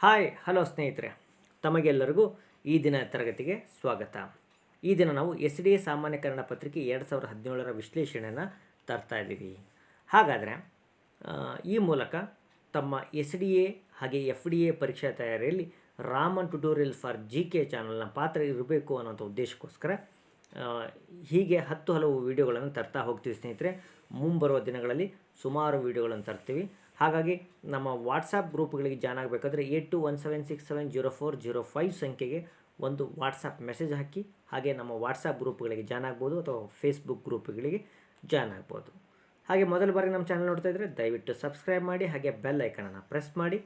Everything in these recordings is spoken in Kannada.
ಹಾಯ್, ಹಲೋ ಸ್ನೇಹಿತರೆ. ತಮಗೆಲ್ಲರಿಗೂ ಈ ದಿನ ತರಗತಿಗೆ ಸ್ವಾಗತ. ಈ ದಿನ ನಾವು ಎಸ್ ಡಿ ಎ ಸಾಮಾನ್ಯಕರಣ ಪತ್ರಿಕೆ ಎರಡು ಸಾವಿರದ ಹದಿನೇಳರ ವಿಶ್ಲೇಷಣೆಯನ್ನು ತರ್ತಾ ಇದ್ದೀವಿ. ಹಾಗಾದರೆ ಈ ಮೂಲಕ ತಮ್ಮ ಎಸ್ ಡಿ ಎ ಹಾಗೆ ಎಫ್ ಡಿ ಎ ಪರೀಕ್ಷಾ ತಯಾರಿಯಲ್ಲಿ Raman tutorial for G K ಚಾನಲ್ನ ಪಾತ್ರ ಇರಬೇಕು ಅನ್ನೋಂಥ ಉದ್ದೇಶಕ್ಕೋಸ್ಕರ ಹೀಗೆ ಹತ್ತು ಹಲವು ವಿಡಿಯೋಗಳನ್ನು ತರ್ತಾ ಹೋಗ್ತೀವಿ ಸ್ನೇಹಿತರೆ. ಮುಂಬರುವ ದಿನಗಳಲ್ಲಿ ಸುಮಾರು ವಿಡಿಯೋಗಳನ್ನು ತರ್ತೀವಿ. ಹಾಗಾಗಿ ನಮ್ಮ ವಾಟ್ಸಪ್ ಗ್ರೂಪ್ಗಳಿಗೆ ಜಾಯ್ನ್ ಆಗಬೇಕಾದ್ರೆ eight two one seven six seven zero four zero five ಸಂಖ್ಯೆಗೆ ಒಂದು ವಾಟ್ಸಪ್ ಮೆಸೇಜ್ ಹಾಕಿ, ಹಾಗೆ ನಮ್ಮ ವಾಟ್ಸಪ್ ಗ್ರೂಪ್ಗಳಿಗೆ ಜಾಯ್ನ್ ಆಗ್ಬೋದು ಅಥವಾ ಫೇಸ್ಬುಕ್ ಗ್ರೂಪ್ಗಳಿಗೆ ಜಾಯ್ನ್ ಆಗ್ಬೋದು. ಹಾಗೆ ಮೊದಲ ಬಾರಿ ನಮ್ಮ ಚಾನಲ್ ನೋಡ್ತಾ ಇದ್ದರೆ ದಯವಿಟ್ಟು ಸಬ್ಸ್ಕ್ರೈಬ್ ಮಾಡಿ, ಹಾಗೆ ಬೆಲ್ ಐಕನನ್ನು ಪ್ರೆಸ್ ಮಾಡಿ.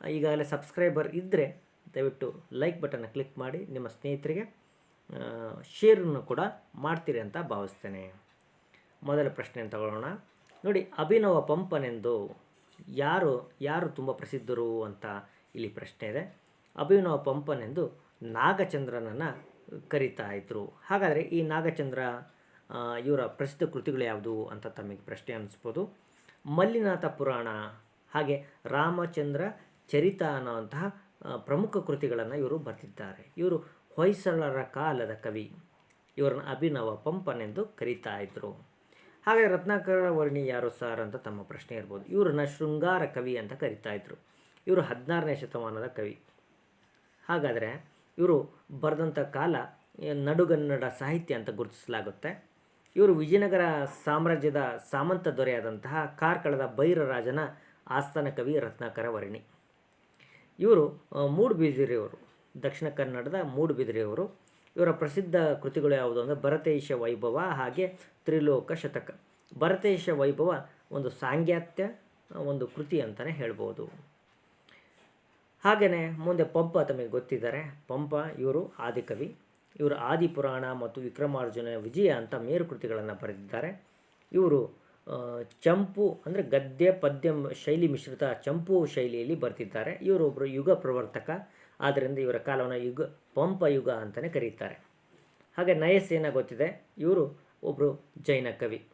ಈಗಾಗಲೇ ಸಬ್ಸ್ಕ್ರೈಬರ್ ಇದ್ದರೆ ದಯವಿಟ್ಟು ಲೈಕ್ ಬಟನ್ನ ಕ್ಲಿಕ್ ಮಾಡಿ, ನಿಮ್ಮ ಸ್ನೇಹಿತರಿಗೆ ಶೇರನ್ನು ಕೂಡ ಮಾಡ್ತೀರಿ ಅಂತ ಭಾವಿಸ್ತೇನೆ. ಮೊದಲ ಪ್ರಶ್ನೆಯನ್ನು ತಗೊಳ್ಳೋಣ. ನೋಡಿ, ಅಭಿನವ ಪಂಪನೆಂದು ಯಾರು ಯಾರು ತುಂಬ ಪ್ರಸಿದ್ಧರು ಅಂತ ಇಲ್ಲಿ ಪ್ರಶ್ನೆ ಇದೆ. ಅಭಿನವ ಪಂಪನೆಂದು ನಾಗಚಂದ್ರನನ್ನು ಕರೀತಾ ಇದ್ದರು ಹಾಗಾದರೆ ಈ ನಾಗಚಂದ್ರ ಇವರ ಪ್ರಸಿದ್ಧ ಕೃತಿಗಳು ಯಾವುದು ಅಂತ ತಮಗೆ ಪ್ರಶ್ನೆ ಅನ್ನಿಸ್ಬೋದು ಮಲ್ಲಿನಾಥ ಪುರಾಣ, ಹಾಗೆ ರಾಮಚಂದ್ರ ಚರಿತ ಅನ್ನುವಂತಹ ಪ್ರಮುಖ ಕೃತಿಗಳನ್ನು ಇವರು ಬರೆದಿದ್ದಾರೆ. ಇವರು ಹೊಯ್ಸಳರ ಕಾಲದ ಕವಿ. ಇವರನ್ನು ಅಭಿನವ ಪಂಪನೆಂದು ಕರೀತಾ ಇದ್ದರು ಹಾಗೆ ರತ್ನಾಕರ ವರ್ಣಿ ಯಾರು ಸಾರ್ ಅಂತ ತಮ್ಮ ಪ್ರಶ್ನೆ ಇರ್ಬೋದು. ನ ಶೃಂಗಾರ ಕವಿ ಅಂತ ಕರಿತಾ ಇದ್ರು. ಇವರು ಹದಿನಾರನೇ ಶತಮಾನದ ಕವಿ. ಹಾಗಾದರೆ ಇವರು ಬರೆದಂಥ ಕಾಲ ನಡುಗನ್ನಡ ಸಾಹಿತ್ಯ ಅಂತ ಗುರುತಿಸಲಾಗುತ್ತೆ. ಇವರು ವಿಜಯನಗರ ಸಾಮ್ರಾಜ್ಯದ ಸಾಮಂತ ದೊರೆಯಾದಂತಹ ಕಾರ್ಕಳದ ಭೈರರಾಜನ ಆಸ್ಥಾನ ಕವಿ ರತ್ನಾಕರ ವರ್ಣಿ. ಇವರು ಮೂಡುಬಿದಿರೆಯವರು ದಕ್ಷಿಣ ಕನ್ನಡದ ಮೂಡುಬಿದಿರೆಯವರು ಇವರ ಪ್ರಸಿದ್ಧ ಕೃತಿಗಳು ಯಾವುದು ಅಂದರೆ ಭರತೇಶ ವೈಭವ ಹಾಗೆ ತ್ರಿಲೋಕ ಶತಕ. ಭರತೇಶ ವೈಭವ ಒಂದು ಸಾಂಗ್ಯಾತ್ಯ ಒಂದು ಕೃತಿ ಅಂತಲೇ ಹೇಳ್ಬೋದು. ಹಾಗೆಯೇ ಮುಂದೆ ಪಂಪ ತಮಗೆ ಗೊತ್ತಿದ್ದಾರೆ, ಪಂಪ ಇವರು ಆದಿಕವಿ, ಇವರು ಆದಿಪುರಾಣ ಮತ್ತು ವಿಕ್ರಮಾರ್ಜುನ ವಿಜಯ ಅಂತ ಮೇರು ಕೃತಿಗಳನ್ನು ಬರೆದಿದ್ದಾರೆ. ಇವರು ಚಂಪು ಅಂದರೆ ಗದ್ಯ ಪದ್ಯ ಶೈಲಿ ಮಿಶ್ರಿತ ಚಂಪು ಶೈಲಿಯಲ್ಲಿ ಬರ್ತಿದ್ದಾರೆ. ಇವರೊಬ್ಬರು ಯುಗ ಪ್ರವರ್ತಕ ಆದ್ದರಿಂದ ಇವರ ಕಾಲವನ್ನು ಯುಗ ಪಂಪ ಯುಗ ಅಂತಲೇ ಕರೀತಾರೆ. ಹಾಗೆ ನಯಸೇನ ಗೊತ್ತಿದೆ ಇವರು ಒಬ್ಬರು ಜೈನ ಕವಿ.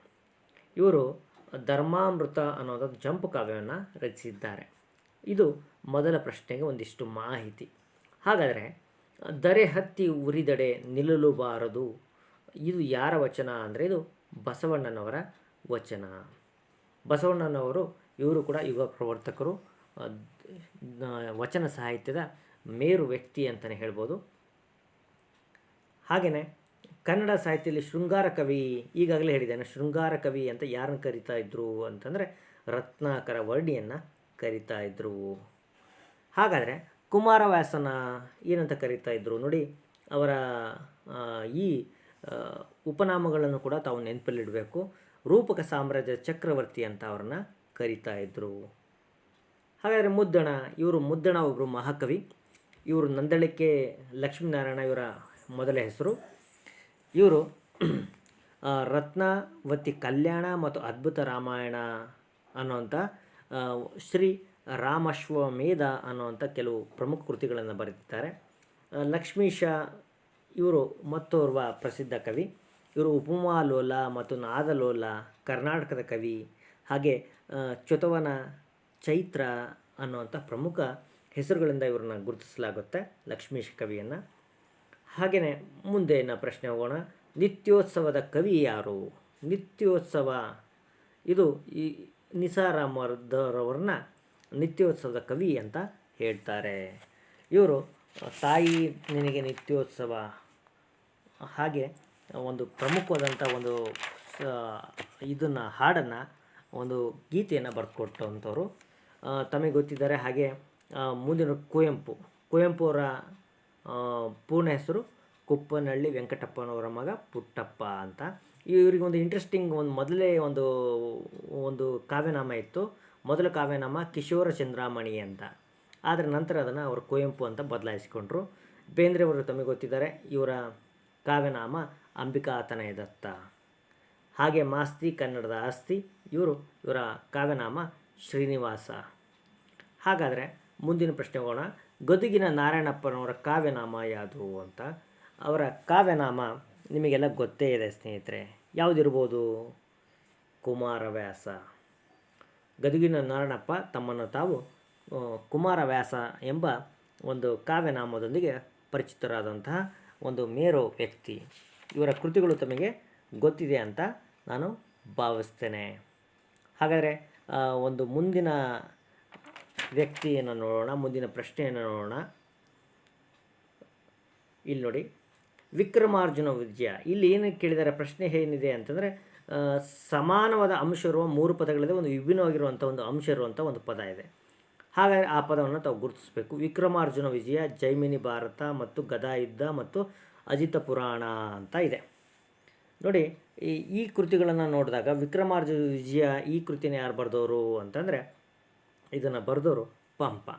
ಇವರು ಧರ್ಮಾಮೃತ ಅನ್ನೋದು ಜಂಪು ಕಾವ್ಯವನ್ನು ರಚಿಸಿದ್ದಾರೆ. ಇದು ಮೊದಲ ಪ್ರಶ್ನೆಗೆ ಒಂದಿಷ್ಟು ಮಾಹಿತಿ. ಹಾಗಾದರೆ, ದರೆ ಹತ್ತಿ ಉರಿದಡೆ ನಿಲ್ಲಲುಬಾರದು, ಇದು ಯಾರ ವಚನ ಅಂದರೆ ಇದು ಬಸವಣ್ಣನವರ ವಚನ. ಬಸವಣ್ಣನವರು ಇವರು ಕೂಡ ಯುಗ ಪ್ರವರ್ತಕರು. ವಚನ ಸಾಹಿತ್ಯದ ಮೇರು ವ್ಯಕ್ತಿ ಅಂತಲೇ ಹೇಳ್ಬೋದು. ಹಾಗೆಯೇ ಕನ್ನಡ ಸಾಹಿತ್ಯದಲ್ಲಿ ಶೃಂಗಾರ ಕವಿ, ಈಗಾಗಲೇ ಹೇಳಿದ್ದೇನೆ, ಶೃಂಗಾರ ಕವಿ ಅಂತ ಯಾರನ್ನು ಕರಿತಾ ಇದ್ರು ಅಂತಂದರೆ ರತ್ನಾಕರ ವರ್ಣಿಯನ್ನು ಕರಿತಾ ಇದ್ರು. ಹಾಗಾದರೆ ಕುಮಾರವ್ಯಾಸನ ಏನಂತ ಕರಿತಾ ಇದ್ರು ನೋಡಿ, ಅವರ ಈ ಉಪನಾಮಗಳನ್ನು ಕೂಡ ತಾವು ನೆನಪಲ್ಲಿಡಬೇಕು ರೂಪಕ ಸಾಮ್ರಾಜ್ಯ ಚಕ್ರವರ್ತಿ ಅಂತ ಅವ್ರನ್ನ ಕರಿತಾ ಇದ್ರು. ಹಾಗಾದರೆ ಮುದ್ದಣ, ಇವರು ಮುದ್ದಣ ಒಬ್ಬರು ಮಹಾಕವಿ. ಇವರು ನಂದಳಿಕೆ ಲಕ್ಷ್ಮೀನಾರಾಯಣ ಇವರ ಮೊದಲ ಹೆಸರು. ಇವರು ರತ್ನವತಿ ಕಲ್ಯಾಣ ಮತ್ತು ಅದ್ಭುತ ರಾಮಾಯಣ ಅನ್ನುವಂಥ ಶ್ರೀ ರಾಮಶ್ವಮೇಧ ಅನ್ನುವಂಥ ಕೆಲವು ಪ್ರಮುಖ ಕೃತಿಗಳನ್ನು ಬರೆದಿದ್ದಾರೆ. ಲಕ್ಷ್ಮೀಶ ಇವರು ಮತ್ತೋರ್ವ ಪ್ರಸಿದ್ಧ ಕವಿ. ಇವರು ಉಪಮಾಲೋಲ ಮತ್ತು ನಾದಲೋಲ ಕರ್ನಾಟಕದ ಕವಿ. ಹಾಗೆ ಚೊತವನ ಚೈತ್ರ ಅನ್ನುವಂಥ ಪ್ರಮುಖ ಹೆಸರುಗಳಿಂದ ಇವ್ರನ್ನ ಗುರುತಿಸಲಾಗುತ್ತೆ ಲಕ್ಷ್ಮೀಶ ಕವಿಯನ್ನು. ಹಾಗೆಯೇ ಮುಂದೇನ ಪ್ರಶ್ನೆ ಹೋಗೋಣ. ನಿತ್ಯೋತ್ಸವದ ಕವಿ ಯಾರು? ನಿತ್ಯೋತ್ಸವ, ಇದು ಈ ನಿಸಾರಾಮರ್ದರವ್ರನ್ನ ನಿತ್ಯೋತ್ಸವದ ಕವಿ ಅಂತ ಹೇಳ್ತಾರೆ. ಇವರು, ತಾಯಿ ನಿನಗೆ ನಿತ್ಯೋತ್ಸವ. ಹಾಗೆ ಒಂದು ಪ್ರಮುಖವಾದಂಥ ಒಂದು ಇದನ್ನು, ಹಾಡನ್ನು ಒಂದು ಗೀತೆಯನ್ನು ಬರ್ಕೊಟ್ಟಂಥವ್ರು ತಮಗೆ ಗೊತ್ತಿದ್ದಾರೆ ಹಾಗೆ ಮುಂದಿನ ಕುವೆಂಪು. ಕುವೆಂಪು ಅವರ ಪೂರ್ಣ ಹೆಸರು ಕುಪ್ಪನಹಳ್ಳಿ ವೆಂಕಟಪ್ಪನವರ ಮಗ ಪುಟ್ಟಪ್ಪ ಅಂತ. ಇವರಿಗೆ ಒಂದು ಇಂಟ್ರೆಸ್ಟಿಂಗ್ ಒಂದು ಮೊದಲೇ ಒಂದು ಒಂದು ಕಾವ್ಯನಾಮ ಇತ್ತು. ಮೊದಲ ಕಾವ್ಯನಾಮ ಕಿಶೋರ ಚಂದ್ರಾಮಣಿ ಅಂತ. ಆದರೆ ನಂತರ ಅದನ್ನು ಅವರು ಕುವೆಂಪು ಅಂತ ಬದಲಾಯಿಸಿಕೊಂಡ್ರು. ಬೇಂದ್ರೆ ಅವರು ತಮಗೆ ಗೊತ್ತಿದ್ದಾರೆ, ಇವರ ಕಾವ್ಯನಾಮ ಅಂಬಿಕಾತನಯ ದತ್ತ ಹಾಗೆ ಮಾಸ್ತಿ ಕನ್ನಡದ ಆಸ್ತಿ, ಇವರು ಇವರ ಕಾವ್ಯನಾಮ ಶ್ರೀನಿವಾಸ. ಹಾಗಾದರೆ ಮುಂದಿನ ಪ್ರಶ್ನೆ ಹೋಗೋಣ. ಗದುಗಿನ ನಾರಾಯಣಪ್ಪನವರ ಕಾವ್ಯನಾಮ ಯಾವುದು ಅಂತ. ಅವರ ಕಾವ್ಯನಾಮ ನಿಮಗೆಲ್ಲ ಗೊತ್ತೇ ಇದೆ ಸ್ನೇಹಿತರೆ. ಯಾವುದಿರ್ಬೋದು? ಕುಮಾರವ್ಯಾಸ. ಗದುಗಿನ ನಾರಾಯಣಪ್ಪ ತಮ್ಮನ್ನು ತಾವು ಕುಮಾರವ್ಯಾಸ ಎಂಬ ಒಂದು ಕಾವ್ಯನಾಮದೊಂದಿಗೆ ಪರಿಚಿತರಾದಂತಹ ಒಂದು ಮೇರು ವ್ಯಕ್ತಿ. ಇವರ ಕೃತಿಗಳು ತಮಗೆ ಗೊತ್ತಿದೆ ಅಂತ ನಾನು ಭಾವಿಸ್ತೇನೆ. ಹಾಗಾದರೆ ಒಂದು ಮುಂದಿನ ವ್ಯಕ್ತಿಯನ್ನು ನೋಡೋಣ, ಮುಂದಿನ ಪ್ರಶ್ನೆಯನ್ನು ನೋಡೋಣ. ಇಲ್ಲಿ ನೋಡಿ, ವಿಕ್ರಮಾರ್ಜುನ ವಿಜಯ ಇಲ್ಲಿ ಏನು ಕೇಳಿದ್ದಾರೆ ಪ್ರಶ್ನೆ ಏನಿದೆ ಅಂತಂದರೆ ಸಮಾನವಾದ ಅಂಶ ಇರುವ ಮೂರು ಪದಗಳಿದೆ, ಒಂದು ವಿಭಿನ್ನವಾಗಿರುವಂಥ ಒಂದು ಅಂಶ ಇರುವಂಥ ಒಂದು ಪದ ಇದೆ. ಹಾಗಾಗಿ ಆ ಪದವನ್ನು ತಾವು ಗುರುತಿಸಬೇಕು. ವಿಕ್ರಮಾರ್ಜುನ ವಿಜಯ, ಜೈಮಿನಿ ಭಾರತ ಮತ್ತು ಗದಾಯುದ್ಧ ಮತ್ತು ಅಜಿತ ಪುರಾಣ ಅಂತ ಇದೆ. ನೋಡಿ, ಈ ಈ ಕೃತಿಗಳನ್ನು ನೋಡಿದಾಗ ವಿಕ್ರಮಾರ್ಜುನ ವಿಜಯ ಈ ಕೃತಿನ ಯಾರು ಬರೆದವರು ಅಂತಂದರೆ ಇದನ್ನು ಬರೆದವರು ಪಂಪ.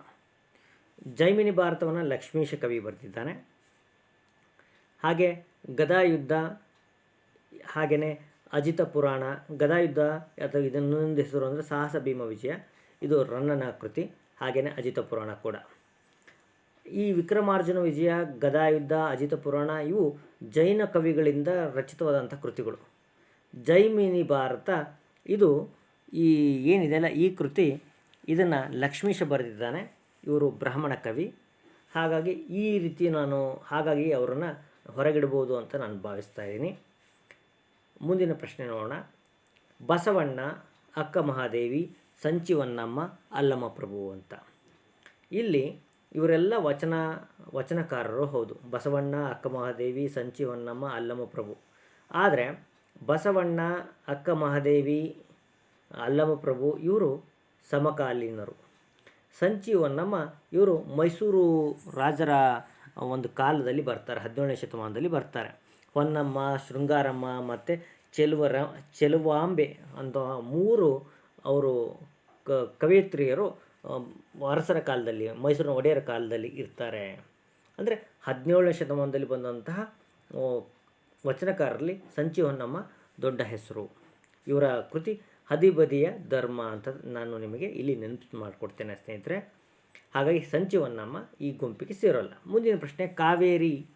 ಜೈಮಿನಿ ಭಾರತವನ್ನು ಲಕ್ಷ್ಮೀಶ ಕವಿ ಬರೆದಿದ್ದಾನೆ. ಹಾಗೆ ಗದಾಯುದ್ಧ ಹಾಗೆಯೇ ಅಜಿತ ಪುರಾಣ, ಗದಾಯುದ್ಧ ಅಥವಾ ಇದನ್ನು ಹೆಸರು ಅಂದರೆ ಸಾಹಸ ಭೀಮ ವಿಜಯ, ಇದು ರನ್ನನ ಕೃತಿ ಹಾಗೆಯೇ ಅಜಿತ ಪುರಾಣ ಕೂಡ. ಈ ವಿಕ್ರಮಾರ್ಜುನ ವಿಜಯ, ಗದಾಯುದ್ಧ, ಅಜಿತ ಪುರಾಣ ಇವು ಜೈನ ಕವಿಗಳಿಂದ ರಚಿತವಾದಂಥ ಕೃತಿಗಳು. ಜೈಮಿನಿ ಭಾರತ ಇದು ಈ ಏನಿದೆಯಲ್ಲ ಈ ಕೃತಿ ಇದನ್ನು ಲಕ್ಷ್ಮೀಶ ಬರೆದಿದ್ದಾನೆ. ಇವರು ಬ್ರಾಹ್ಮಣ ಕವಿ. ಹಾಗಾಗಿ ಈ ರೀತಿ ನಾನು ಹಾಗಾಗಿ ಅವರನ್ನು ಹೊರಗಿಡ್ಬೋದು ಅಂತ ನಾನು ಭಾವಿಸ್ತಾ ಇದ್ದೀನಿ. ಮುಂದಿನ ಪ್ರಶ್ನೆ ನೋಡೋಣ. ಬಸವಣ್ಣ, ಅಕ್ಕ ಮಹಾದೇವಿ, ಸಂಚಿವನ್ನಮ್ಮ, ಅಲ್ಲಮ್ಮ ಪ್ರಭು ಅಂತ. ಇಲ್ಲಿ ಇವರೆಲ್ಲ ವಚನ, ವಚನಕಾರರು ಹೌದು. ಬಸವಣ್ಣ, ಅಕ್ಕ ಮಹಾದೇವಿ, ಸಂಚಿವನ್ನಮ್ಮ, ಅಲ್ಲಮ್ಮ ಪ್ರಭು. ಆದರೆ ಬಸವಣ್ಣ, ಅಕ್ಕ ಮಹಾದೇವಿ, ಅಲ್ಲಮ್ಮ ಪ್ರಭು ಇವರು ಸಮಕಾಲೀನರು. ಸಂಚೀವನ್ನಮ್ಮ ಇವರು ಮೈಸೂರು ರಾಜರ ಒಂದು ಕಾಲದಲ್ಲಿ ಬರ್ತಾರೆ, ಹದಿನೇಳನೇ ಶತಮಾನದಲ್ಲಿ ಬರ್ತಾರೆ. ಹೊನ್ನಮ್ಮ, ಶೃಂಗಾರಮ್ಮ ಮತ್ತು ಚೆಲುವರ, ಚೆಲುವಾಂಬೆ ಅಂತ ಮೂರು ಅವರು ಕ, ಕವಯಿತ್ರಿಯರು ಅರಸರ ಕಾಲದಲ್ಲಿ, ಮೈಸೂರಿನ ಒಡೆಯರ ಕಾಲದಲ್ಲಿ ಇರ್ತಾರೆ. ಅಂದರೆ ಹದಿನೇಳನೇ ಶತಮಾನದಲ್ಲಿ ಬಂದಂತಹ ವಚನಕಾರರಲ್ಲಿ ಸಂಚಿ ಹೊನ್ನಮ್ಮ ದೊಡ್ಡ ಹೆಸರು. ಇವರ ಕೃತಿ ಹದಿಬದಿಯ ಧರ್ಮ ಅಂತ ನಾನು ನಿಮಗೆ ಇಲ್ಲಿ ನೆನಪು ಮಾಡಿಕೊಡ್ತೇನೆ ಸ್ನೇಹಿತರೆ. ಹಾಗಾಗಿ ಸಂಚಿ ಹೊನ್ನಮ್ಮ ಈ ಗುಂಪಿಗೆ ಸೇರೋಲ್ಲ. ಮುಂದಿನ ಪ್ರಶ್ನೆ, ಕಾವೇರಿ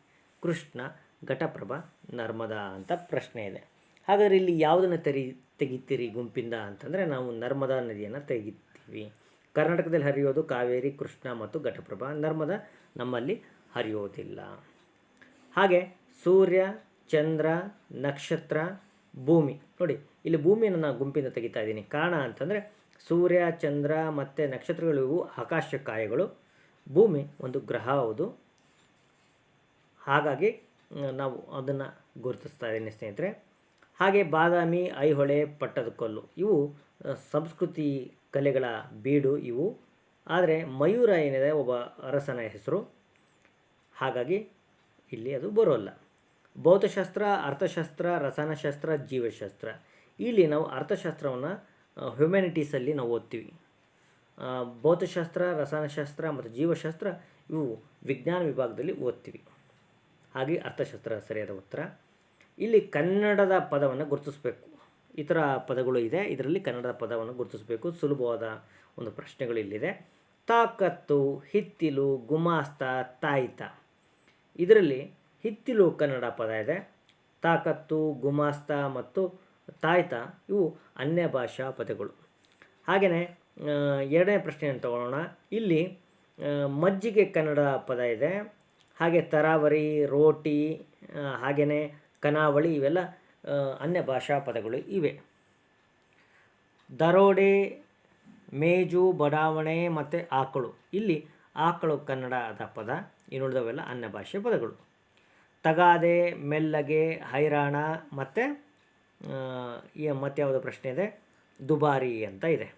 ಕೃಷ್ಣ ಘಟಪ್ರಭ ನರ್ಮದಾ ಅಂತ ಪ್ರಶ್ನೆ ಇದೆ. ಹಾಗಾದರೆ ಇಲ್ಲಿ ಯಾವುದನ್ನು ತೆರಿ, ತೆಗಿತೀರಿ ಗುಂಪಿಂದ ಅಂತಂದರೆ ನಾವು ನರ್ಮದಾ ನದಿಯನ್ನು ತೆಗಿತೀವಿ. ಕರ್ನಾಟಕದಲ್ಲಿ ಹರಿಯೋದು ಕಾವೇರಿ, ಕೃಷ್ಣ ಮತ್ತು ಘಟಪ್ರಭ. ನರ್ಮದಾ ನಮ್ಮಲ್ಲಿ ಹರಿಯೋದಿಲ್ಲ. ಹಾಗೆ ಸೂರ್ಯ, ಚಂದ್ರ, ನಕ್ಷತ್ರ, ಭೂಮಿ. ನೋಡಿ ಇಲ್ಲಿ ಭೂಮಿಯನ್ನು ನಾನು ಗುಂಪಿಂದ ತೆಗಿತಾ ಇದ್ದೀನಿ. ಕಾರಣ ಅಂತಂದರೆ ಸೂರ್ಯ, ಚಂದ್ರ ಮತ್ತು ನಕ್ಷತ್ರಗಳು ಇವು ಆಕಾಶಕಾಯಗಳು ಭೂಮಿ ಒಂದು ಗ್ರಹ ಹೌದು. ಹಾಗಾಗಿ ನಾವು ಅದನ್ನು ಗುರುತಿಸ್ತಾ ಇದ್ದೀನಿ ಸ್ನೇಹಿತರೆ. ಹಾಗೆ ಬಾದಾಮಿ, ಐಹೊಳೆ ಪಟ್ಟದಕಲ್ಲು ಇವು ಸಂಸ್ಕೃತಿ ಕಲೆಗಳ ಬೀಡು ಇವು. ಆದರೆ ಮಯೂರ ಏನಿದೆ, ಒಬ್ಬ ಅರಸನ ಹೆಸರು. ಹಾಗಾಗಿ ಇಲ್ಲಿ ಅದು ಬರೋಲ್ಲ. ಭೌತಶಾಸ್ತ್ರ, ಅರ್ಥಶಾಸ್ತ್ರ, ರಸಾಯನಶಾಸ್ತ್ರ, ಜೀವಶಾಸ್ತ್ರ. ಇಲ್ಲಿ ನಾವು ಅರ್ಥಶಾಸ್ತ್ರವನ್ನು ಹ್ಯುಮ್ಯಾನಿಟೀಸಲ್ಲಿ ನಾವು ಓದ್ತೀವಿ. ಭೌತಶಾಸ್ತ್ರ, ರಸಾಯನಶಾಸ್ತ್ರ ಮತ್ತು ಜೀವಶಾಸ್ತ್ರ ಇವು ವಿಜ್ಞಾನ ವಿಭಾಗದಲ್ಲಿ ಓದ್ತೀವಿ. ಹಾಗೆ ಅರ್ಥಶಾಸ್ತ್ರ ಸರಿಯಾದ ಉತ್ತರ. ಇಲ್ಲಿ ಕನ್ನಡದ ಪದವನ್ನು ಗುರುತಿಸಬೇಕು. ಇತರ ಪದಗಳು ಇದೆ. ಇದರಲ್ಲಿ ಕನ್ನಡದ ಪದವನ್ನು ಗುರುತಿಸಬೇಕು. ಸುಲಭವಾದ ಒಂದು ಪ್ರಶ್ನೆಗಳು ಇಲ್ಲಿದೆ. ತಾಕತ್ತು, ಹಿತ್ತಿಲು, ಗುಮಾಸ್ತ, ತಾಯಿತ. ಇದರಲ್ಲಿ ಹಿತ್ತಿಲು ಕನ್ನಡ ಪದ ಇದೆ. ತಾಕತ್ತು, ಗುಮಾಸ್ತ ಮತ್ತು ತಾಯ್ತ, ಇವು ಅನ್ಯ ಭಾಷಾ ಪದಗಳು. ಹಾಗೆಯೇ ಎರಡನೇ ಪ್ರಶ್ನೆಯನ್ನು ತಗೊಳ್ಳೋಣ. ಇಲ್ಲಿ ಮಜ್ಜಿಗೆ ಕನ್ನಡ ಪದ ಇದೆ. ಹಾಗೆ ತರಾವರಿ, ರೋಟಿ ಹಾಗೆಯೇ ಕನಾವಳಿ ಇವೆಲ್ಲ ಅನ್ಯ ಭಾಷಾ ಪದಗಳು ಇವೆ. ದರೋಡೆ, ಮೇಜು, ಬಡಾವಣೆ ಮತ್ತು ಆಕಳು. ಇಲ್ಲಿ ಆಕಳು ಕನ್ನಡದ ಪದ, ಇನ್ನುಳಿದವೆಲ್ಲ ಅನ್ಯ ಭಾಷೆ ಪದಗಳು. ತಗಾದೆ, ಮೆಲ್ಲಗೆ, ಹೈರಾಣ ಮತ್ತು ಮತ್ತು ಯಾವುದೋ ಪ್ರಶ್ನೆ ಇದೆ. ದುಬಾರಿ ಅಂತ ಇದೆ.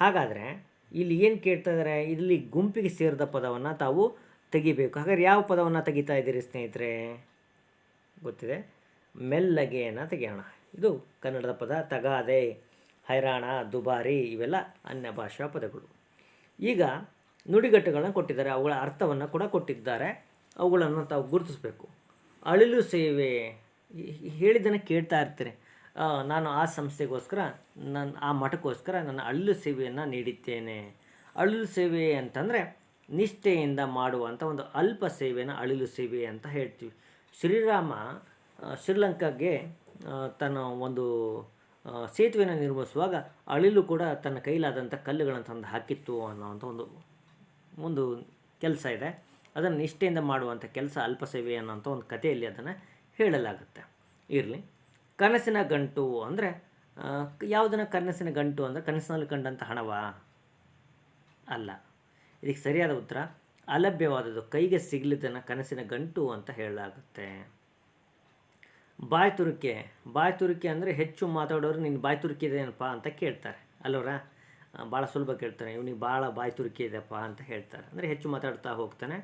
ಹಾಗಾದರೆ ಇಲ್ಲಿ ಏನು ಕೇಳ್ತಾ ಇದ್ದಾರೆ ಇಲ್ಲಿ ಗುಂಪಿಗೆ ಸೇರಿದ ಪದವನ್ನು ತಾವು ತೆಗಿಬೇಕು. ಹಾಗಾದ್ರೆ ಯಾವ ಪದವನ್ನು ತೆಗಿತಾ ಇದ್ದೀರಿ ಸ್ನೇಹಿತರೆ? ಗೊತ್ತಿದೆ. ಮೆಲ್ಲಗೆಯನ್ನು ತೆಗೆಯೋಣ. ಇದು ಕನ್ನಡದ ಪದ ತಗಾದೆ, ಹೈರಾಣ, ದುಬಾರಿ ಇವೆಲ್ಲ ಅನ್ಯ ಭಾಷಾ ಪದಗಳು. ಈಗ ನುಡಿಗಟ್ಟುಗಳನ್ನ ಕೊಟ್ಟಿದ್ದಾರೆ. ಅವುಗಳ ಅರ್ಥವನ್ನು ಕೂಡ ಕೊಟ್ಟಿದ್ದಾರೆ. ಅವುಗಳನ್ನು ತಾವು ಗುರುತಿಸಬೇಕು. ಅಳಿಲು ಸೇವೆ ಹೇಳಿದ್ದನ್ನು ಕೇಳ್ತಾ ಇರ್ತಾರೆ ನಾನು ಆ ಸಂಸ್ಥೆಗೋಸ್ಕರ, ನಾನು ಆ ಮಠಕ್ಕೋಸ್ಕರ ನನ್ನ ಅಳಿಲು ಸೇವೆಯನ್ನು ನೀಡಿದ್ದೇನೆ. ಅಳಿಲು ಸೇವೆ ಅಂತಂದರೆ ನಿಷ್ಠೆಯಿಂದ ಮಾಡುವಂಥ ಒಂದು ಅಲ್ಪ ಸೇವೆಯನ್ನು ಅಳಿಲು ಸೇವೆ ಅಂತ ಹೇಳ್ತೀವಿ. ಶ್ರೀರಾಮ ಶ್ರೀಲಂಕಾಗೆ ತನ್ನ ಒಂದು ಸೇತುವೆಯನ್ನು ನಿರ್ಮಿಸುವಾಗ ಅಳಿಲು ಕೂಡ ತನ್ನ ಕೈಲಾದಂಥ ಕಲ್ಲುಗಳನ್ನು ತಂದು ಹಾಕಿತ್ತು ಅನ್ನೋವಂಥ ಒಂದು ಒಂದು ಕೆಲಸ ಇದೆ. ಅದನ್ನು ನಿಷ್ಠೆಯಿಂದ ಮಾಡುವಂಥ ಕೆಲಸ, ಅಲ್ಪ ಸೇವೆ ಅನ್ನೋಂಥ ಒಂದು ಕಥೆಯಲ್ಲಿ ಅದನ್ನು ಹೇಳಲಾಗುತ್ತೆ. ಇರಲಿ. ಕನಸಿನ ಗಂಟು ಅಂದರೆ ಯಾವುದನ್ನ ಕನಸಿನ ಗಂಟು ಅಂದರೆ, ಕನಸಿನಲ್ಲಿ ಕಂಡಂಥ ಹಣವಾ? ಅಲ್ಲ. ಇದಕ್ಕೆ ಸರಿಯಾದ ಉತ್ತರ, ಅಲಭ್ಯವಾದದ್ದು ಕೈಗೆ ಸಿಗಲಿದ್ದನ್ನು ಕನಸಿನ ಗಂಟು ಅಂತ ಹೇಳಲಾಗುತ್ತೆ. ಬಾಯಿ ತುರುಕೆ. ಬಾಯಿ ತುರುಕೆ ಅಂದರೆ ಹೆಚ್ಚು ಮಾತಾಡೋರು ನಿನ್ನ ಬಾಯ್ ತುರುಕಿ ಇದೆಯೇನಪ್ಪ ಅಂತ ಕೇಳ್ತಾರೆ. ಅಲ್ಲವರ? ಭಾಳ ಸುಲಭ ಕೇಳ್ತಾನೆ. ಇವನಿಗೆ ಭಾಳ ಬಾಯಿ ತುರುಕಿ ಇದೆಯಪ್ಪ ಅಂತ ಹೇಳ್ತಾರೆ. ಅಂದರೆ ಹೆಚ್ಚು ಮಾತಾಡ್ತಾ ಹೋಗ್ತಾನೆ.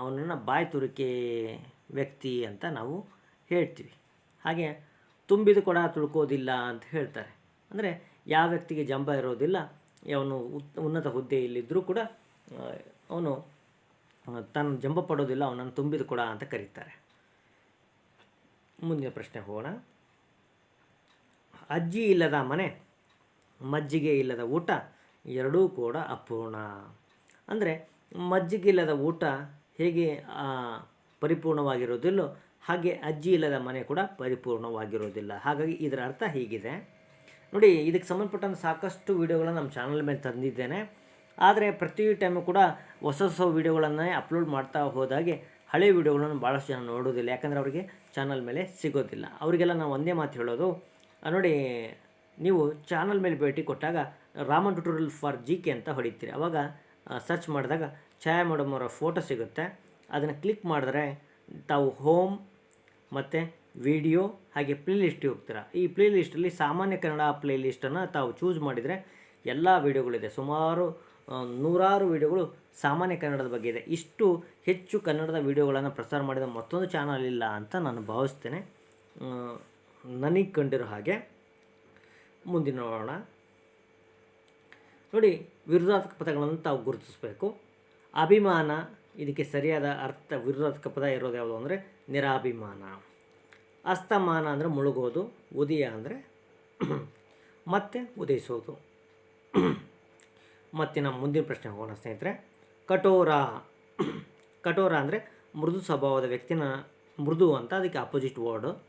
ಅವನನ್ನು ಬಾಯಿ ತುರುಕಿ ವ್ಯಕ್ತಿ ಅಂತ ನಾವು ಹೇಳ್ತೀವಿ. ಹಾಗೆ ತುಂಬಿದ ಕೊಡ ತುಳ್ಕೋದಿಲ್ಲ ಅಂತ ಹೇಳ್ತಾರೆ. ಅಂದರೆ ಯಾವ ವ್ಯಕ್ತಿಗೆ ಜಂಬ ಇರೋದಿಲ್ಲ, ಅವನು ಉನ್ನತ ಹುದ್ದೆಯಲ್ಲಿದ್ದರೂ ಕೂಡ ಅವನು ತನ್ನ ತಾನು ಜಂಬ ಪಡೋದಿಲ್ಲ, ಅವನನ್ನು ತುಂಬಿದ ಕೊಡ ಅಂತ ಕರೀತಾರೆ. ಮುಂದಿನ ಪ್ರಶ್ನೆ ಹೋಗೋಣ. ಅಜ್ಜಿ ಇಲ್ಲದ ಮನೆ, ಮಜ್ಜಿಗೆ ಇಲ್ಲದ ಊಟ ಎರಡೂ ಕೂಡ ಅಪೂರ್ಣ. ಅಂದರೆ ಮಜ್ಜಿಗೆ ಇಲ್ಲದ ಊಟ ಹೇಗೆ ಪರಿಪೂರ್ಣವಾಗಿರೋದಿಲ್ಲೋ ಹಾಗೆ ಅಜ್ಜಿ ಇಲ್ಲದ ಮನೆ ಕೂಡ ಪರಿಪೂರ್ಣವಾಗಿರೋದಿಲ್ಲ ಹಾಗಾಗಿ ಇದರ ಅರ್ಥ ಹೀಗಿದೆ. ನೋಡಿ, ಇದಕ್ಕೆ ಸಂಬಂಧಪಟ್ಟಂಥ ಸಾಕಷ್ಟು ವೀಡಿಯೋಗಳನ್ನು ನಮ್ಮ ಚಾನಲ್ ಮೇಲೆ ತಂದಿದ್ದೇನೆ. ಆದರೆ ಪ್ರತಿ ಟೈಮು ಕೂಡ ಹೊಸ ಹೊಸ ವೀಡಿಯೋಗಳನ್ನೇ ಅಪ್ಲೋಡ್ ಮಾಡ್ತಾ ಹೋದಾಗೆ ಹಳೆ ವೀಡಿಯೋಗಳನ್ನು ಭಾಳಷ್ಟು ಜನ ನೋಡೋದಿಲ್ಲ ಯಾಕಂದರೆ ಅವರಿಗೆ ಚಾನಲ್ ಮೇಲೆ ಸಿಗೋದಿಲ್ಲ. ಅವರಿಗೆಲ್ಲ ನಾವು ಒಂದೇ ಮಾತು ಹೇಳೋದು. ನೋಡಿ, ನೀವು ಚಾನಲ್ ಮೇಲೆ ಭೇಟಿ ಕೊಟ್ಟಾಗ Raman tutorial for G K ಅಂತ ಹೊಡಿತೀರಿ. ಅವಾಗ ಸರ್ಚ್ ಮಾಡಿದಾಗ ಛಾಯಾ ಮೇಡಮ್ ಫೋಟೋ ಸಿಗುತ್ತೆ. ಅದನ್ನು ಕ್ಲಿಕ್ ಮಾಡಿದ್ರೆ ತಾವು ಹೋಮ್ ಮತ್ತು ವಿಡಿಯೋ ಹಾಗೆ ಪ್ಲೇ ಲಿಸ್ಟಿಗೆ ಹೋಗ್ತೀರಾ. ಈ ಪ್ಲೇ ಲಿಸ್ಟಲ್ಲಿ ಸಾಮಾನ್ಯ ಕನ್ನಡ ಪ್ಲೇ ಲಿಸ್ಟನ್ನು ತಾವು ಚೂಸ್ ಮಾಡಿದರೆ ಎಲ್ಲ ವೀಡಿಯೋಗಳಿದೆ ಸುಮಾರು ನೂರಾರು ವೀಡಿಯೋಗಳು ಸಾಮಾನ್ಯ ಕನ್ನಡದ ಬಗ್ಗೆ ಇದೆ. ಇಷ್ಟು ಹೆಚ್ಚು ಕನ್ನಡದ ವೀಡಿಯೋಗಳನ್ನು ಪ್ರಸಾರ ಮಾಡಿದ ಮತ್ತೊಂದು ಚಾನಲ್ ಇಲ್ಲ ಅಂತ ನಾನು ಭಾವಿಸ್ತೇನೆ. ನನಗೆ ಕಂಡಿರೋ ಹಾಗೆ ಮುಂದಿನ ನೋಡೋಣ. ನೋಡಿ ವಿರುದ್ಧಾತ್ಮಕ ಪದಗಳನ್ನು ತಾವು ಗುರುತಿಸಬೇಕು. ಅಭಿಮಾನ ಇದಕ್ಕೆ ಸರಿಯಾದ ಅರ್ಥ ವಿರೋಧಕ ಪದ ಇರೋದು ಯಾವುದು ಅಂದರೆ ನಿರಾಭಿಮಾನ. ಅಸ್ತಮಾನ ಅಂದರೆ ಮುಳುಗೋದು, ಉದಯ ಅಂದರೆ ಮತ್ತೆ ಉದಯಿಸೋದು. ಮತ್ತಿನ ಮುಂದಿನ ಪ್ರಶ್ನೆ ಹೋಗೋಣ ಸ್ನೇಹಿತರೆ. ಕಠೋರ ಕಠೋರ ಅಂದರೆ ಮೃದು ಸ್ವಭಾವದ ವ್ಯಕ್ತಿನ, ಮೃದು ಅಂತ ಅದಕ್ಕೆ ಅಪೋಸಿಟ್ ವರ್ಡು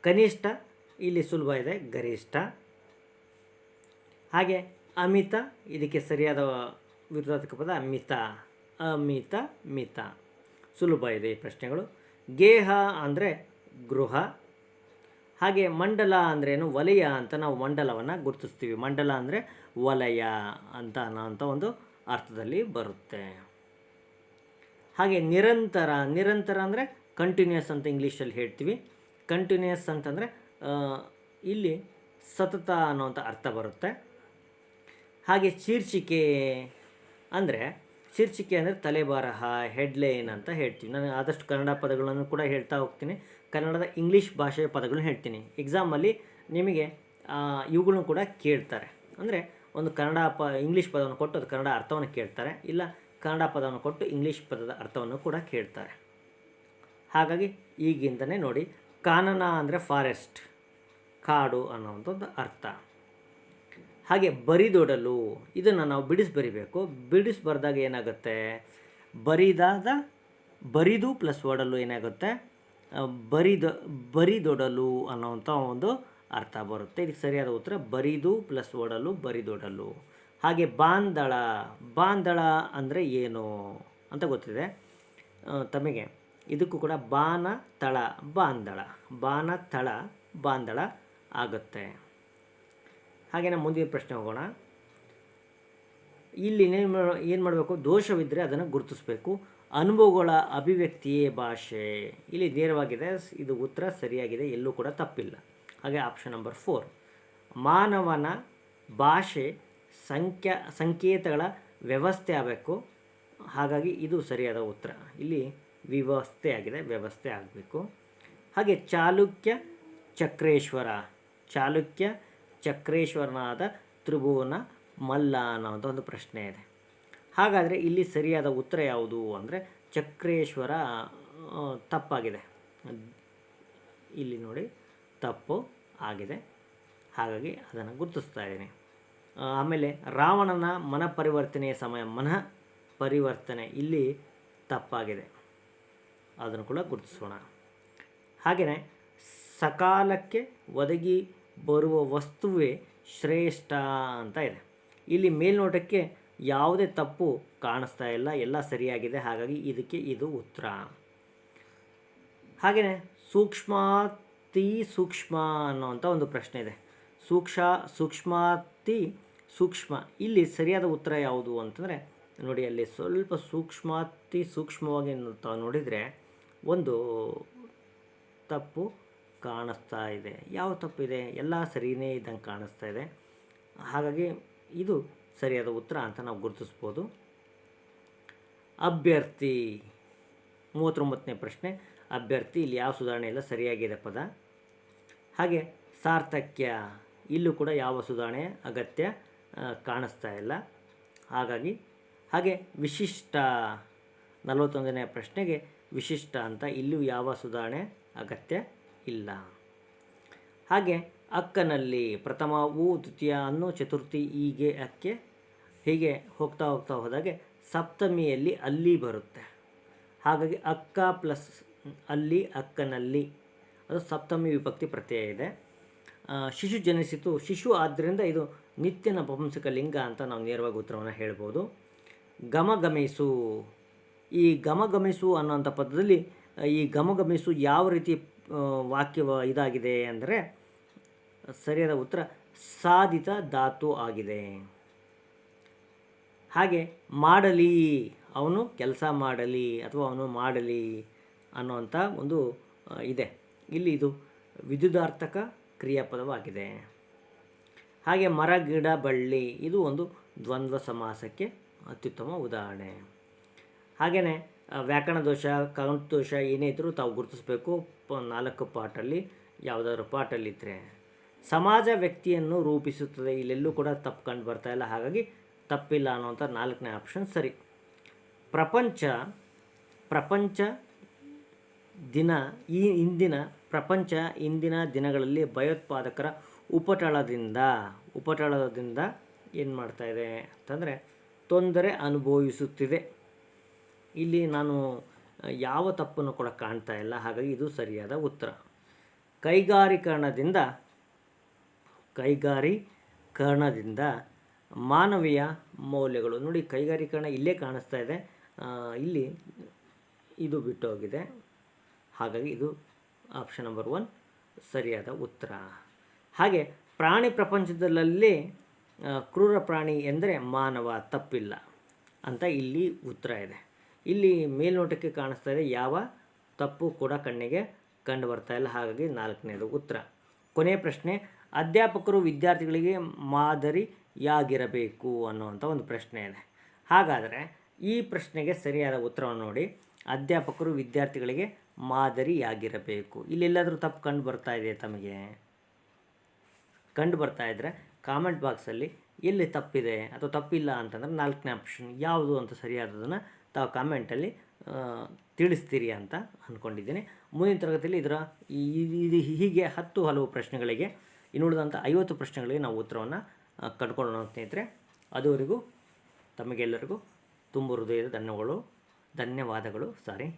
ಕನಿಷ್ಠ, ಇಲ್ಲಿ ಸುಲಭ ಇದೆ, ಗರಿಷ್ಠ. ಹಾಗೆ ಅಮಿತ, ಇದಕ್ಕೆ ಸರಿಯಾದ ವಿರೋಧಕ ಪದ ಅಮಿತ. ಅಮಿತ, ಮಿತ. ಸುಲಭ ಇದೆ ಈ ಪ್ರಶ್ನೆಗಳು. ಗೇಹ ಅಂದರೆ ಗೃಹ. ಹಾಗೆ ಮಂಡಲ ಅಂದ್ರೇನು ವಲಯ ಅಂತ ನಾವು ಮಂಡಲವನ್ನು ಗುರುತಿಸ್ತೀವಿ. ಮಂಡಲ ಅಂದರೆ ವಲಯ ಅಂತ ಅನ್ನೋಂಥ ಒಂದು ಅರ್ಥದಲ್ಲಿ ಬರುತ್ತೆ. ಹಾಗೆ ನಿರಂತರ ನಿರಂತರ ಅಂದರೆ ಕಂಟಿನ್ಯೂಸ್ ಅಂತ ಇಂಗ್ಲೀಷಲ್ಲಿ ಹೇಳ್ತೀವಿ. ಕಂಟಿನ್ಯೂಸ್ ಅಂತಂದರೆ ಇಲ್ಲಿ ಸತತ ಅನ್ನೋಂಥ ಅರ್ಥ ಬರುತ್ತೆ. ಹಾಗೆ ಶೀರ್ಷಿಕೆ ಅಂದರೆ ಶೀರ್ಷಿಕೆ ಅಂದರೆ ತಲೆಬರಹ, ಹೆಡ್ಲೈನ್ ಅಂತ ಹೇಳ್ತೀವಿ. ನಾನು ಆದಷ್ಟು ಕನ್ನಡ ಪದಗಳನ್ನು ಕೂಡ ಹೇಳ್ತಾ ಹೋಗ್ತೀನಿ. ಕನ್ನಡದ ಇಂಗ್ಲೀಷ್ ಭಾಷೆಯ ಪದಗಳನ್ನ ಹೇಳ್ತೀನಿ. ಎಕ್ಸಾಮಲ್ಲಿ ನಿಮಗೆ ಇವುಗಳನ್ನು ಕೂಡ ಕೇಳ್ತಾರೆ. ಅಂದರೆ ಒಂದು ಕನ್ನಡ ಪ, ಇಂಗ್ಲೀಷ್ ಪದವನ್ನು ಕೊಟ್ಟು ಅದು ಕನ್ನಡ ಅರ್ಥವನ್ನು ಕೇಳ್ತಾರೆ. ಇಲ್ಲ, ಕನ್ನಡ ಪದವನ್ನು ಕೊಟ್ಟು ಇಂಗ್ಲೀಷ್ ಪದದ ಅರ್ಥವನ್ನು ಕೂಡ ಕೇಳ್ತಾರೆ. ಹಾಗಾಗಿ ಈಗಿಂದನೇ ನೋಡಿ, ಕಾನನ ಅಂದರೆ ಫಾರೆಸ್ಟ್, ಕಾಡು ಅನ್ನೋವಂಥದ್ದು ಅರ್ಥ. ಹಾಗೆ ಬರಿದೊಡಲು ಇದನ್ನು ನಾವು ಬಿಡಿಸಿ ಬರಿಬೇಕು ಬಿಡಿಸಿ ಬರೆದಾಗ ಏನಾಗುತ್ತೆ? ಬರಿದಾದ ಬರಿದು ಪ್ಲಸ್ ಒಡಲು ಏನಾಗುತ್ತೆ? ಬರಿದ, ಬರಿದೊಡಲು ಅನ್ನೋವಂಥ ಒಂದು ಅರ್ಥ ಬರುತ್ತೆ. ಇದಕ್ಕೆ ಸರಿಯಾದ ಉತ್ತರ, ಬರಿದು ಪ್ಲಸ್ ಒಡಲು, ಬರಿದೊಡಲು. ಹಾಗೆ ಬಾಂದಳ ಬಾಂದಳ ಅಂದರೆ ಏನು ಅಂತ ಗೊತ್ತಿದೆ. ತಮಗೆ ಇದಕ್ಕೂ ಕೂಡ ಬಾನ, ತಳ, ಬಾಂದಳ. ಬಾನ, ತಳ, ಬಾಂದಳ ಆಗುತ್ತೆ. ಹಾಗೆಯೇ ಮುಂದಿನ ಪ್ರಶ್ನೆ ಹೋಗೋಣ. ಇಲ್ಲಿ ಏನು ಮಾಡಬೇಕು? ದೋಷವಿದ್ದರೆ ಅದನ್ನು ಗುರುತಿಸಬೇಕು. ಅನುಭವಗಳ ಅಭಿವ್ಯಕ್ತಿಯೇ ಭಾಷೆ. ಇಲ್ಲಿ ನೇರವಾಗಿದೆ, ಇದು ಉತ್ತರ ಸರಿಯಾಗಿದೆ, ಎಲ್ಲೂ ಕೂಡ ತಪ್ಪಿಲ್ಲ. ಹಾಗೆ ಆಪ್ಷನ್ ನಂಬರ್ ಫೋರ್ ಮಾನವನ ಭಾಷೆ ಸಂಖ್ಯಾ, ಸಂಕೇತಗಳ ವ್ಯವಸ್ಥೆ ಆಗಬೇಕು. ಹಾಗಾಗಿ ಇದು ಸರಿಯಾದ ಉತ್ತರ. ಇಲ್ಲಿ ವ್ಯವಸ್ಥೆ ಆಗಿದೆ, ವ್ಯವಸ್ಥೆ ಆಗಬೇಕು. ಹಾಗೆ ಚಾಲುಕ್ಯ ಚಕ್ರೇಶ್ವರ. ಚಾಲುಕ್ಯ ಚಕ್ರೇಶ್ವರನಾದ ತ್ರಿಭುವನ ಮಲ್ಲ ಅನ್ನೋಂಥ ಒಂದು ಪ್ರಶ್ನೆ ಇದೆ. ಹಾಗಾದರೆ ಇಲ್ಲಿ ಸರಿಯಾದ ಉತ್ತರ ಯಾವುದು ಅಂದರೆ ಚಕ್ರೇಶ್ವರ ತಪ್ಪಾಗಿದೆ. ಇಲ್ಲಿ ನೋಡಿ, ತಪ್ಪು ಆಗಿದೆ. ಹಾಗಾಗಿ ಅದನ್ನು ಗುರುತಿಸ್ತಾ ಇದ್ದೀನಿ. ಆಮೇಲೆ ರಾವಣನ ಮನ ಪರಿವರ್ತನೆಯ ಸಮಯ ಮನಃ ಪರಿವರ್ತನೆ ಇಲ್ಲಿ ತಪ್ಪಾಗಿದೆ. ಅದನ್ನು ಕೂಡ ಗುರುತಿಸೋಣ. ಹಾಗೆಯೇ ಸಕಾಲಕ್ಕೆ ಒದಗಿ ಬರುವ ವಸ್ತುವೇ ಶ್ರೇಷ್ಠ ಅಂತ ಇದೆ. ಇಲ್ಲಿ ಮೇಲ್ನೋಟಕ್ಕೆ ಯಾವುದೇ ತಪ್ಪು ಕಾಣಿಸ್ತಾ ಇಲ್ಲ, ಎಲ್ಲ ಸರಿಯಾಗಿದೆ, ಹಾಗಾಗಿ ಇದಕ್ಕೆ ಇದು ಉತ್ತರ. ಹಾಗೆಯೇ ಸೂಕ್ಷ್ಮಾತಿ ಸೂಕ್ಷ್ಮ ಅನ್ನೋವಂಥ ಒಂದು ಪ್ರಶ್ನೆ ಇದೆ. ಸೂಕ್ಷ್ಮ ಸೂಕ್ಷ್ಮಾತಿ ಸೂಕ್ಷ್ಮ. ಇಲ್ಲಿ ಸರಿಯಾದ ಉತ್ತರ ಯಾವುದು ಅಂತಂದರೆ, ನೋಡಿ, ಅಲ್ಲಿ ಸ್ವಲ್ಪ ಸೂಕ್ಷ್ಮಾತಿ ಸೂಕ್ಷ್ಮವಾಗಿ ನೋಡಿದರೆ ಒಂದು ತಪ್ಪು ಕಾಣಿಸ್ತಾ ಇದೆ. ಯಾವ ತಪ್ಪಿದೆ? ಎಲ್ಲ ಸರಿಯೇ ಇದ್ದಂಗೆ ಕಾಣಿಸ್ತಾ ಇದೆ. ಹಾಗಾಗಿ ಇದು ಸರಿಯಾದ ಉತ್ತರ ಅಂತ ನಾವು ಗುರುತಿಸ್ಬೋದು. ಅಭ್ಯರ್ಥಿ, ಮೂವತ್ತೊಂಬತ್ತನೇ ಪ್ರಶ್ನೆ. ಅಭ್ಯರ್ಥಿ, ಇಲ್ಲಿ ಯಾವ ಸುಧಾರಣೆ ಇಲ್ಲ? ಸರಿಯಾಗಿದೆ ಪದ. ಹಾಗೆ ಸಾರ್ಥಕ್ಯ, ಇಲ್ಲೂ ಕೂಡ ಯಾವ ಸುಧಾರಣೆ ಅಗತ್ಯ? ಕಾಣಿಸ್ತಾ ಇಲ್ಲ. ಹಾಗಾಗಿ, ಹಾಗೆ ವಿಶಿಷ್ಟ, ನಲವತ್ತೊಂದನೇ ಪ್ರಶ್ನೆಗೆ ವಿಶಿಷ್ಟ ಅಂತ ಇಲ್ಲೂ ಯಾವ ಸುಧಾರಣೆ ಅಗತ್ಯ? ಇಲ್ಲ. ಹಾಗೆ ಅಕ್ಕನಲ್ಲಿ ಪ್ರಥಮ ಊ, ದ್ವಿತೀಯ ಅನ್ನು ಚತುರ್ಥಿ ಹೀಗೆ ಅಕ್ಕೆ ಹೀಗೆ ಹೋಗ್ತಾ ಹೋಗ್ತಾ ಹೋದಾಗೆ ಸಪ್ತಮಿಯಲ್ಲಿ ಅಲ್ಲಿ ಬರುತ್ತೆ. ಹಾಗಾಗಿ ಅಕ್ಕ ಪ್ಲಸ್ ಅಲ್ಲಿ, ಅಕ್ಕನಲ್ಲಿ ಅದು ಸಪ್ತಮಿ ವಿಭಕ್ತಿ ಪ್ರತ್ಯಯ ಇದೆ. ಶಿಶು ಜನಿಸಿತು. ಶಿಶು ಆದ್ದರಿಂದ ಇದು ನಿತ್ಯ ನಪುಂಸಕ ಲಿಂಗ ಅಂತ ನಾವು ನೇರವಾಗಿ ಉತ್ತರವನ್ನು ಹೇಳ್ಬೋದು. ಗಮಗಮಿಸು. ಈ ಗಮಗಮಿಸು ಅನ್ನೋಂಥ ಪದದಲ್ಲಿ, ಈ ಗಮಗಮಿಸು ಯಾವ ರೀತಿ ವಾಕ್ಯ ಇದಾಗಿದೆ ಅಂದರೆ ಸರಿಯಾದ ಉತ್ತರ, ಸಾಧಿತ ಧಾತು ಆಗಿದೆ. ಹಾಗೆ ಮಾಡಲಿ, ಅವನು ಕೆಲಸ ಮಾಡಲಿ ಅಥವಾ ಅವನು ಮಾಡಲಿ ಅನ್ನುವಂಥ ಒಂದು ಇದೆ. ಇಲ್ಲಿ ಇದು ವಿದ್ಯುದಾರ್ಥಕ ಕ್ರಿಯಾಪದವಾಗಿದೆ. ಹಾಗೆ ಮರ, ಗಿಡ, ಬಳ್ಳಿ, ಇದು ಒಂದು ದ್ವಂದ್ವ ಸಮಾಸಕ್ಕೆ ಅತ್ಯುತ್ತಮ ಉದಾಹರಣೆ. ಹಾಗೆಯೇ ವ್ಯಾಕರಣ ದೋಷ ಕೌಂಟ್ ದೋಷ ಏನೇ ಇದ್ದರೂ ತಾವು ಗುರುತಿಸಬೇಕು. ಪ, ನಾಲ್ಕು ಪಾಟಲ್ಲಿ ಯಾವುದಾದ್ರು ಪಾಟಲ್ಲಿದ್ದರೆ ಸಮಾಜ ವ್ಯಕ್ತಿಯನ್ನು ರೂಪಿಸುತ್ತದೆ. ಇಲ್ಲೆಲ್ಲೂ ಕೂಡ ತಪ್ಪು ಕಂಡು ಬರ್ತಾ ಇಲ್ಲ. ಹಾಗಾಗಿ ತಪ್ಪಿಲ್ಲ ಅನ್ನೋಂಥ ನಾಲ್ಕನೇ ಆಪ್ಷನ್ ಸರಿ. ಪ್ರಪಂಚ ಪ್ರಪಂಚ ದಿನ, ಈ ಇಂದಿನ, ಪ್ರಪಂಚ ಇಂದಿನ ದಿನಗಳಲ್ಲಿ ಭಯೋತ್ಪಾದಕರ ಉಪಟಳದಿಂದ ಉಪಟಳದಿಂದ ಏನು ಮಾಡ್ತಾ ಇದೆ ಅಂತಂದರೆ ತೊಂದರೆ ಅನುಭವಿಸುತ್ತಿದೆ. ಇಲ್ಲಿ ನಾನು ಯಾವ ತಪ್ಪನ್ನು ಕೂಡ ಕಾಣ್ತಾ ಇಲ್ಲ. ಹಾಗಾಗಿ ಇದು ಸರಿಯಾದ ಉತ್ತರ. ಕೈಗಾರೀಕರಣದಿಂದ ಕೈಗಾರೀಕರಣದಿಂದ ಮಾನವೀಯ ಮೌಲ್ಯಗಳು. ನೋಡಿ, ಕೈಗಾರೀಕರಣ ಇಲ್ಲೇ ಕಾಣಿಸ್ತಾ ಇದೆ. ಇಲ್ಲಿ ಇದು ಬಿಟ್ಟು ಹೋಗಿದೆ ಹಾಗಾಗಿ ಇದು ಆಪ್ಷನ್ ನಂಬರ್ ಒನ್ ಸರಿಯಾದ ಉತ್ತರ. ಹಾಗೆ, ಪ್ರಾಣಿ ಪ್ರಪಂಚದಲ್ಲಿ ಕ್ರೂರ ಪ್ರಾಣಿ ಎಂದರೆ ಮಾನವ ತಪ್ಪಿಲ್ಲ ಅಂತ ಇಲ್ಲಿ ಉತ್ತರ ಇದೆ. ಇಲ್ಲಿ ಮೇಲ್ನೋಟಕ್ಕೆ ಕಾಣಿಸ್ತಾ ಇದೆ ಯಾವ ತಪ್ಪು ಕೂಡ ಕಣ್ಣಿಗೆ ಕಂಡು ಬರ್ತಾ ಇಲ್ಲ. ಹಾಗಾಗಿ ನಾಲ್ಕನೇದು ಉತ್ತರ. ಕೊನೆಯ ಪ್ರಶ್ನೆ, ಅಧ್ಯಾಪಕರು ವಿದ್ಯಾರ್ಥಿಗಳಿಗೆ ಮಾದರಿಯಾಗಿರಬೇಕು ಅನ್ನುವಂಥ ಒಂದು ಪ್ರಶ್ನೆ ಇದೆ. ಹಾಗಾದರೆ ಈ ಪ್ರಶ್ನೆಗೆ ಸರಿಯಾದ ಉತ್ತರವನ್ನು ನೋಡಿ. ಅಧ್ಯಾಪಕರು ವಿದ್ಯಾರ್ಥಿಗಳಿಗೆ ಮಾದರಿಯಾಗಿರಬೇಕು. ಇಲ್ಲೆಲ್ಲಾದರೂ ತಪ್ಪು ಕಂಡು ಬರ್ತಾ ಇದೆ ತಮಗೆ? ಕಂಡು ಬರ್ತಾ ಇದ್ದರೆ ಕಾಮೆಂಟ್ ಬಾಕ್ಸಲ್ಲಿ ಎಲ್ಲಿ ತಪ್ಪಿದೆ ಅಥವಾ ತಪ್ಪಿಲ್ಲ ಅಂತಂದರೆ ನಾಲ್ಕನೇ ಆಪ್ಷನ್. ಯಾವುದು ಅಂತ ಸರಿಯಾದದನ್ನು ತಾವು ಕಾಮೆಂಟಲ್ಲಿ ತಿಳಿಸ್ತೀರಿ ಅಂತ ಅಂದ್ಕೊಂಡಿದ್ದೀನಿ ಮುಂದಿನ ತರಗತಿಯಲ್ಲಿ ಇದರ ಇದು ಹೀಗೆ ಹತ್ತು ಹಲವು ಪ್ರಶ್ನೆಗಳಿಗೆ ಇನ್ನುಳಿದಂಥ ಐವತ್ತು ಪ್ರಶ್ನೆಗಳಿಗೆ ನಾವು ಉತ್ತರವನ್ನು ಕಂಡುಕೊಳ್ಳೋಣ ಸ್ನೇಹಿತರೆ. ಅದುವರೆಗೂ ತಮಗೆಲ್ಲರಿಗೂ ತುಂಬ ಹೃದಯದ ಧನ್ಯವಾದಗಳು ಧನ್ಯವಾದಗಳು ಸಾರಿ.